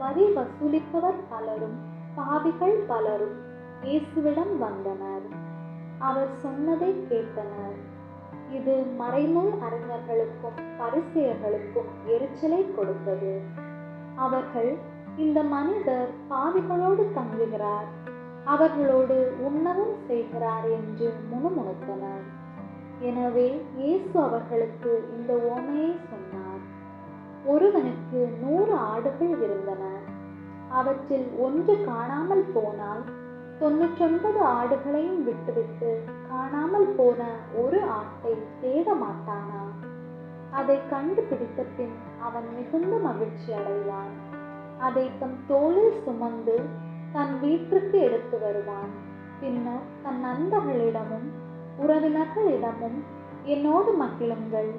வரி வசூலிப்பவர் பலரும் பாவிகள் பலரும் இயேசுவிடம் வந்தனர். அவர் சொன்னதை கேட்டனர். இது மறைநூல் அறிஞர்களுக்கும் பரிசெயர்களுக்கும் எரிச்சலை கொடுத்தது. அவர்கள் இந்த மனிதர் பாவிகளோடு தங்குகிறார் அவர்களோடு உண்ணவும் செய்கிறார் என்று முணுமுணுத்தனர். எனவே இயேசு அவர்களுக்கு இந்த ஓமையை சொன்னார். ஒருவனுக்கு நூறு இருந்தன. அவற்றில் ஒன்று காணாமல் போனால் தொன்னூற்றொன்பது ஆடுகளையும் விட்டுவிட்டு காணாமல் போன ஒரு ஆட்டை தேட மாட்டானா அதை கண்டுபிடித்த பின் அவன் மிகுந்த மகிழ்ச்சி அடைவான். அதை தம் தோளில் சுமந்து தன் வீட்டிற்கு எடுத்து வருவான். பின்னர் தன் நண்பர்களிடமும் உறவினர்களிடமும் என்னோடு மகிழுங்கள்.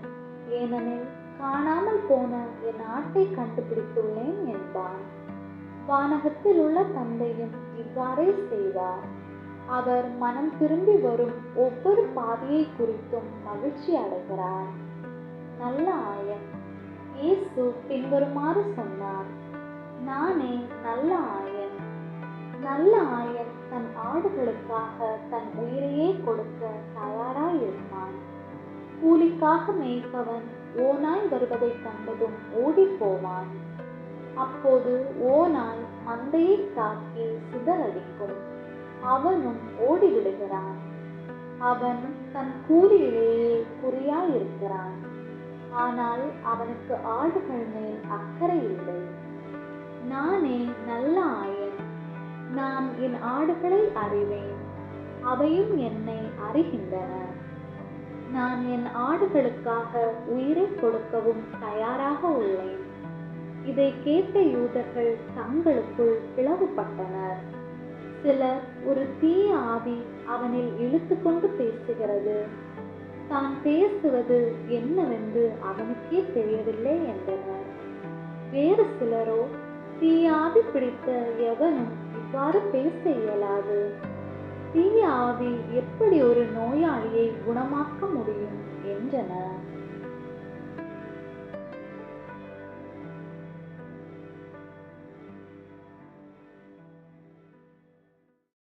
ஏனெனில் காணாமல் போன என் ஆட்டை கண்டுபிடித்துள்ளேன் என்பான். வானகத்தில் உள்ள தந்தையும் இவ்வாறே செய்வார். அவர் மனம் திரும்பி வரும் ஒவ்வொரு பாதையை குறித்தும் மகிழ்ச்சி அடைகிறார். நல்ல ஆயன் இயேசு பின்வருமாறு சொன்னார் நானே நல்ல ஆயன். நல்ல ஆயன் தன் ஆடுகளுக்காக தன் உயிரையே கொடுக்க தயாராயிருப்பான். கூலிக்காக மேய்ப்பவன் ஓநாய் வருவதைக் கண்டதும் ஓடிப் போவான். அப்போது ஓநாய் மந்தையை தாக்கி சிதறடிக்கும். அவனும் ஓடிவிடுகிறான். அவன் தன் கூலியிலேயே குறியாயிருக்கிறான். ஆனால் அவனுக்கு ஆடுகள் மேல் அக்கறை இல்லை. நானே நல்ல ஆயன். நான் என் ஆடுகளை அறிவேன். அவையும் என்னை அறிகின்றன. நான் என் ஆடுகளுக்காக உயிரை கொடுக்கவும் தயாராக உள்ளேன். இதை கேட்ட யூதர்கள் தங்களுக்குள் பிளவுபட்டனர். சிலர் ஒரு தீய ஆவி அவனில் இழுத்து கொண்டு பேசுகிறது. தான் பேசுவது என்னவென்று அவனுக்கே தெரியவில்லை என்றனர். வேறு சிலரோ தீயாவி பிடித்த எவனும் இவ்வாறு பேச இயலாது. ஆவி எப்படி ஒரு நோயாளியை குணமாக்க முடியும் என்றன